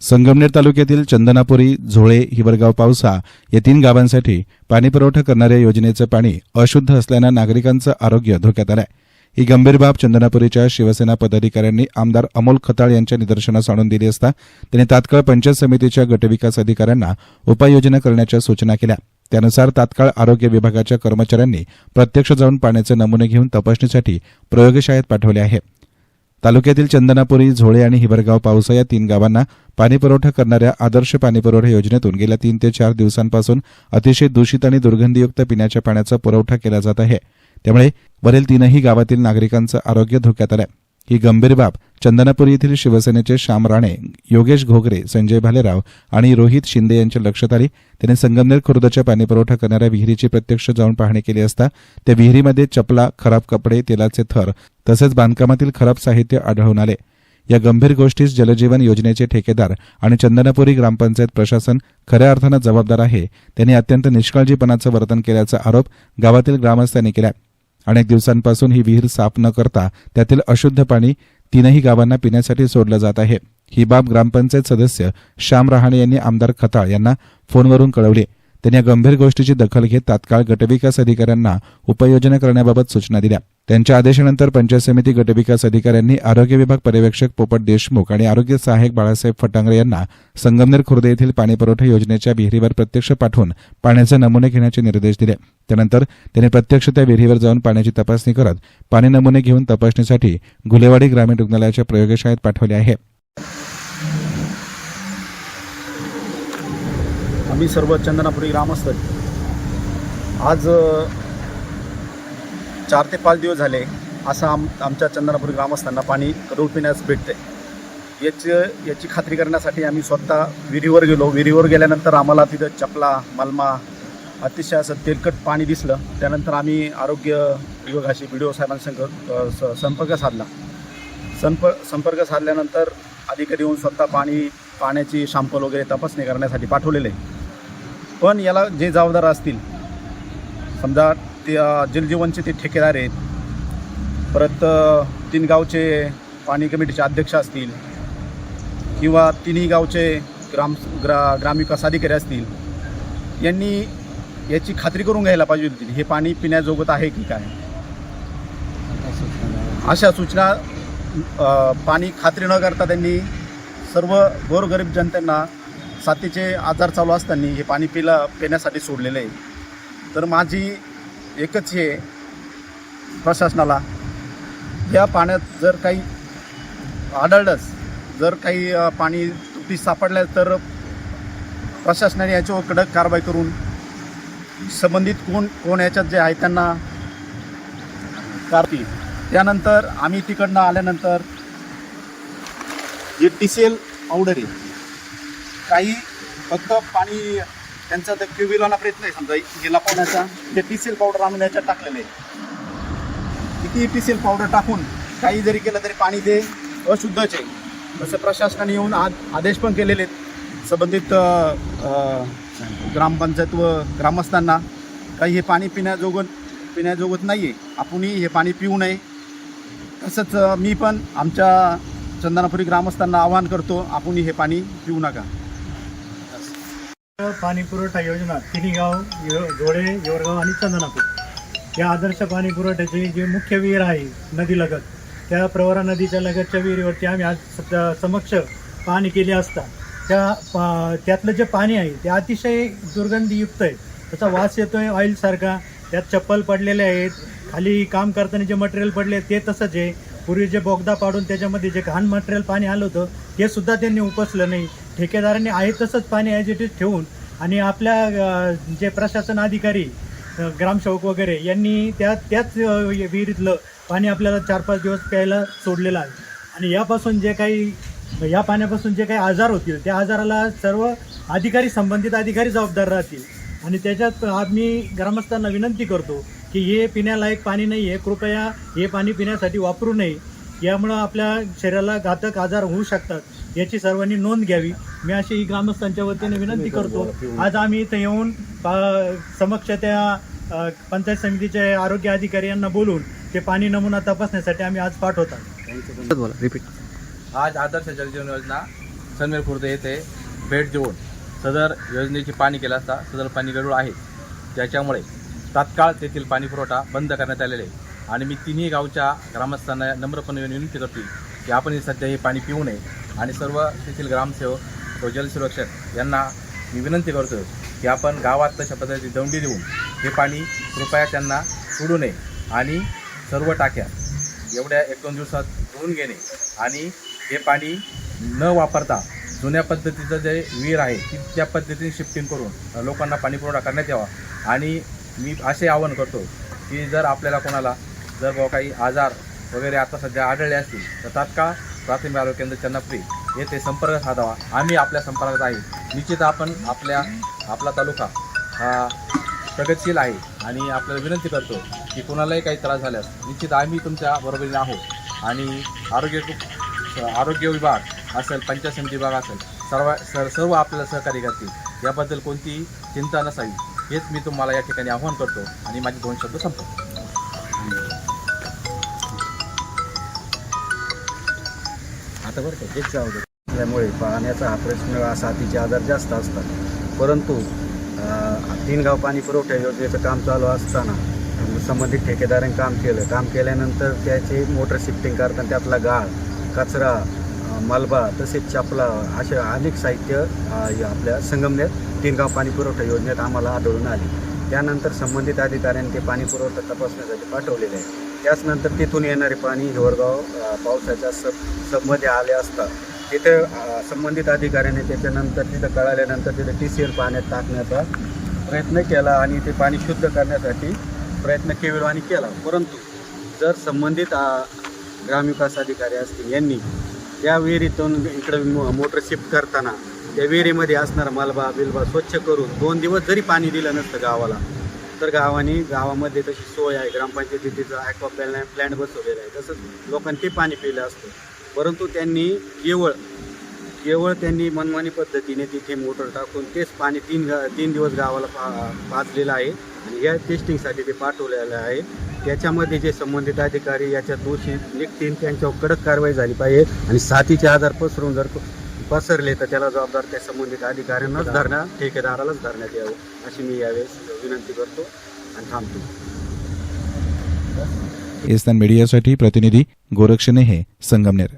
संगमनेर तालुक्यातील चंदनापुरी झोळे हिवरगाव पावसा या तीन गावांसाठी पाणीपुरवठा करणाऱ्या योजनेचं पाणी अशुद्ध असल्यानं नागरिकांचं आरोग्य धोक्यात आलंय. ही गंभीर बाब चंदनापुरीच्या शिवसेना पदाधिकाऱ्यांनी आमदार अमोल खताळ यांच्या निदर्शनास आणून दिली असता त्यांनी तात्काळ पंचायत समितीच्या गटविकास अधिकाऱ्यांना उपाययोजना करण्याच्या सूचना केल्या. त्यानुसार तात्काळ आरोग्य विभागाच्या कर्मचाऱ्यांनी प्रत्यक्ष जाऊन पाण्याचे नमुने घेऊन तपासणीसाठी प्रयोगशाळेत पाठवले आहे. तालुक्यातील चंदनापुरी झोळे आणि हिवरगाव पावसा या तीन गावांना पाणीपुरवठा करणाऱ्या आदर्श पाणीपुरवठा योजनेतून गेल्या तीन ते चार दिवसांपासून अतिशय दूषित आणि दुर्गंधीयुक्त पिण्याच्या पाण्याचा पुरवठा केला जात आहे. त्यामुळे वरील तीनही गावातील नागरिकांचं आरोग्य धोक्यात आलंय. ही गंभीर बाब चंदनापूर येथील शिवसेनेचे श्याम राणे योगेश घोगरे संजय भालेराव आणि रोहित शिंदे यांच्या लक्षात आली. त्यांनी संगमनेर खुर्दच्या पाणीपुरवठा करणाऱ्या विहिरीची प्रत्यक्ष जाऊन पाहणी केली असता त्या विहिरीमध्ये चपला खराब कपडे तेलाचे थर तसंच बांधकामातील खराब साहित्य आढळून आले. या गंभीर गोष्टीस जलजीवन योजनेचे ठेकेदार आणि चंदनापुरी ग्रामपंचायत प्रशासन खऱ्या अर्थानं जबाबदार आहे. त्यांनी अत्यंत निष्काळजीपणाचं वर्तन केल्याचा आरोप गावातील ग्रामस्थांनी केला. अनेक दिवसांपासून ही विहीर साफ न करता त्यातील अशुद्ध पाणी तीनही गावांना पिण्यासाठी सोडलं जात आहे. ही बाब ग्रामपंचायत सदस्य श्याम रहाणे यांनी आमदार खताळ यांना फोनवरून कळवली. त्यांनी या गंभीर गोष्टीची दखल घेत तात्काळ गटविकास अधिकाऱ्यांना उपाययोजना करण्याबाबत सूचना दिल्या. त्यांच्या आदेशानंतर पंचायत समिती गटविकास अधिकाऱ्यांनी आरोग्य विभाग पर्यवेक्षक पोपट देशमुख आणि आरोग्य सहाय्यक बाळासाहेब फटांगरे यांना संगमनेर खुर्द येथील पाणीपुरवठा योजनेच्या विहिरीवर प्रत्यक्ष पाठवून पाण्याचे नमुने घेण्याचे निर्देश दिले. त्यानंतर त्यांनी प्रत्यक्ष त्या विहिरीवर जाऊन पाण्याची तपासणी करत पाणी नमुने घेऊन तपासणीसाठी गुलेवाडी ग्रामीण रुग्णालयाच्या प्रयोगशाळेत पाठवले आहे. आम्ही सर्व चंदनापुरी ग्रामस्थ आज चार ते पाच दिवस झाले असं आम आमच्या चंद्रपूर ग्रामस्थांना पाणी रोड पिण्यास भेटते याची याची खात्री करण्यासाठी आम्ही स्वतः विहिरीवर गेलो. विहिरीवर गेल्यानंतर आम्हाला तिथं चपला मलमा अतिशय असं तेलकट पाणी दिसलं. त्यानंतर आम्ही आरोग्य विभागाशी बी डी ओ साहेबांसंग स- संपर्क साधला. संप संपर्क साधल्यानंतर अधिकारी येऊन स्वतः पाणी पाण्याची शॅम्पल वगैरे तपासणी करण्यासाठी पाठवलेले. पण याला जे जबाबदार असतील समजा ते जलजीवनचे ते ठेकेदार आहेत. परत तीन गावचे पाणी कमिटीचे अध्यक्ष असतील किंवा तिन्ही गावचे ग्राम ग्रा ग्रामविकास अधिकारी असतील यांनी याची खात्री करून घ्यायला पाहिजे होती. हे पाणी पिण्याजोगत आहे की काय? अशा सूचना पाणी खात्री न करता त्यांनी सर्व गोरगरीब जनतेंना साथीचे आजार चालू असताना हे पाणी पिला पिण्यासाठी सोडलेलं आहे. तर माझी एकच हे प्रशासनाला. या पाण्यात जर काही आढळलंच जर काही पाणी तुटी सापडल्या तर प्रशासनाने याच्यावर कडक कारवाई करून संबंधित कोण कोण याच्यात जे आहे त्यांना कारतील त्यानंतर आम्ही तिकडनं आल्यानंतर जे टी सी एल पावडर आहे काही फक्त पाणी त्यांचा तर क्युबिलाना प्रयत्न आहे समजा गेला पावण्याचा ते टी सी एल पावडर आणून याच्यात टाकलेलं आहे. किती टी सी एल पावडर टाकून काही जरी केलं तरी पाणी ते अशुद्धच आहे. तसं प्रशासनाने येऊन आ आदेश पण केलेले आहेत. संबंधित ग्रामपंचायत व ग्रामस्थांना काही हे पाणी पिण्याजोगत पिण्याजोगत नाही आहे आपणही हे पाणी पिऊ नये. तसंच मी पण आमच्या चंदनापुरी ग्रामस्थांना आवाहन करतो आपणही हे पाणी पिऊ नका. पाणी पुरवठा योजना तिन्ही गाव यो- जोडे योरगाव आणि चंदनापूर. या आदर्श पाणी पुरवठ्याची जी मुख्य विहीर आहे नदीलगत त्या प्रवरा नदीच्या लगतच्या विहिरीवरती आम्ही आज सध्या समक्ष पाहणी केली असता त्या पा त्यातलं जे पाणी आहे ते अतिशय दुर्गंधीयुक्त आहे. त्याचा वास येतोय ऑइलसारखा त्यात चप्पल पडलेले आहेत खाली काम करताना जे मटेरियल पडले ते तसंच आहे. पूर्वी जे बोगदा पाडून त्याच्यामध्ये जे घाण मटेरियल पाणी आलं होतं ते सुद्धा त्यांनी उपसलं नाही. ठेकेदारांनी आहे तसंच पाणी ॲज इट इज ठेवून आणि आपल्या जे प्रशासन अधिकारी ग्रामसेवक वगैरे यांनी त्या त्याच विहिरीतलं पाणी आपल्याला चार पाच दिवस प्यायला सोडलेलं आहे. आणि यापासून जे काही या पाण्यापासून जे काही आजार होतील त्या आजाराला सर्व अधिकारी संबंधित अधिकारी जबाबदार राहतील. आणि त्याच्यात आम्ही ग्रामस्थांना विनंती करतो की हे पिण्यालायक पाणी नाही आहे कृपया हे पाणी पिण्यासाठी वापरू नये. यामुळं आपल्या शरीराला घातक आजार होऊ शकतात. याची सर्वांनी नोंद घ्यावी. मी अशी ही ग्रामस्थांच्या वतीने विनंती करतो. आज आम्ही इथं येऊन पा- समक्ष त्या पंचायत समितीचे आरोग्य अधिकारी यांना बोलून ते पाणी नमुना तपासण्यासाठी आम्ही आज पाठवतात. बोला रिपीट आज आदर्श जलजीवन योजना सनमेर खुर्द येथे भेट देऊन सदर योजनेची पाणी केलं असता सदर पाणी गढूळ आहे. ज्याच्यामुळे तात्काळ तेथील पाणी पुरवठा बंद करण्यात आलेले आहे. आणि मी तिन्ही गावच्या ग्रामस्थांना नम्रपणे विनंती करतो की आपण हे सध्या हे पाणी पिऊ नये. आणि सर्व तेथील ग्रामसेवक व जलसुरक्षक यांना मी विनंती करतो की आपण गावात तशा पद्धतीची दंडी देऊन हे पाणी कृपया त्यांना सोडू नये आणि सर्व टाक्या एवढ्या एक दोन दिवसात धुवून घेणे आणि हे पाणी न वापरता जुन्या पद्धतीचं जे विहीर आहे ती त्या पद्धतीने शिफ्टिंग करून लोकांना पाणी पुरवठा करण्यात यावा. आणि मी असे आवाहन करतो की जर आपल्याला कोणाला जर बाबा काही आजार वगैरे आता सध्या आढळले असतील तर तात्काळ प्राथमिक आरोग्य केंद्र चन्नापुरी येथे संपर्क साधावा. आम्ही आपल्या संपर्कात आहे. निश्चित आपण आपल्या आपला तालुका हा प्रगतशील आहे आणि आपल्याला विनंती करतो की कोणालाही काही त्रास झाल्यास निश्चित आम्ही तुमच्या बरोबरीने आहोत. आणि आरोग्य आरोग्य विभाग असेल पंचायत समिती विभाग असेल सर्व सर सर्व आपल्याला सहकार्य करतील. याबद्दल कोणतीही चिंता नसावी. हेच मी तुम्हाला या ठिकाणी आव्हान करतो आणि माझे दोन शब्द संपतो आता बरं का हेच जाऊ दे. त्यामुळे पाण्याचा हा प्रश्न असा आजार जास्त असतात. परंतु तीनगाव तीन गाव पाणी पुरवठा योजनेचं काम चालू असताना संबंधित ठेकेदारांनी काम केलं. काम केल्यानंतर त्याचे मोटर शिफ्टिंग करताना त्यातला गाळ कचरा मलबा तसेच चपला असे अनेक साहित्य आपल्या संगमनेर तीन गाव पाणी पुरवठा योजनेत आम्हाला आढळून आली. त्यानंतर संबंधित अधिकाऱ्यांनी ते पाणी पुरवठा तपासण्यासाठी पाठवलेले आहे. त्याचनंतर तिथून येणारे पाणी हिवरगाव पावसाच्या सब सबमध्ये आले असता तिथे संबंधित अधिकाऱ्याने त्याच्यानंतर तिथं कळाल्यानंतर तिथे टी सी एल पाण्यात टाकण्याचा प्रयत्न केला आणि ते पाणी शुद्ध करण्यासाठी प्रयत्न केविलवाणी केला. परंतु जर संबंधित ग्रामविकास अधिकारी असतील यांनी त्या विहिरीतून इकडं मो- मोटर शिफ्ट करताना त्या विहिरीमध्ये असणारा मलबा बिलबा स्वच्छ करून दोन दिवस जरी पाणी दिलं नसतं गावाला तर गावाने गावामध्ये तशी सोय आहे. ग्रामपंचायतीचं तिथं ॲक्वा प्लॅन प्लॅन्ट बसवलेला आहे. तसंच लोकांनी ते पाणी पिलं असतं. परंतु त्यांनी केवळ केवळ त्यांनी मनमानी पद्धतीने तिथे मोटर टाकून तेच पाणी तीन गा तीन दिवस गावाला पा पाजलेलं आहे. आणि या टेस्टिंगसाठी ते पाठवलेलं आहे. त्याच्यामध्ये जे संबंधित अधिकारी याच्या दोषी निघतील त्यांच्यावर कडक कारवाई झाली पाहिजे. आणि साथीचे आजार पसरून जर पसरले तर त्याला जबाबदार त्या संबंधित अधिकाऱ्यांनाच धरण्या ठेकेदारालाच धरण्यात यावं अशी मी यावेळेस विनंती करतो आणि थांबतो. एस्तान मीडियासाठी प्रतिनिधी गोरक्षणे हे संगमनेर.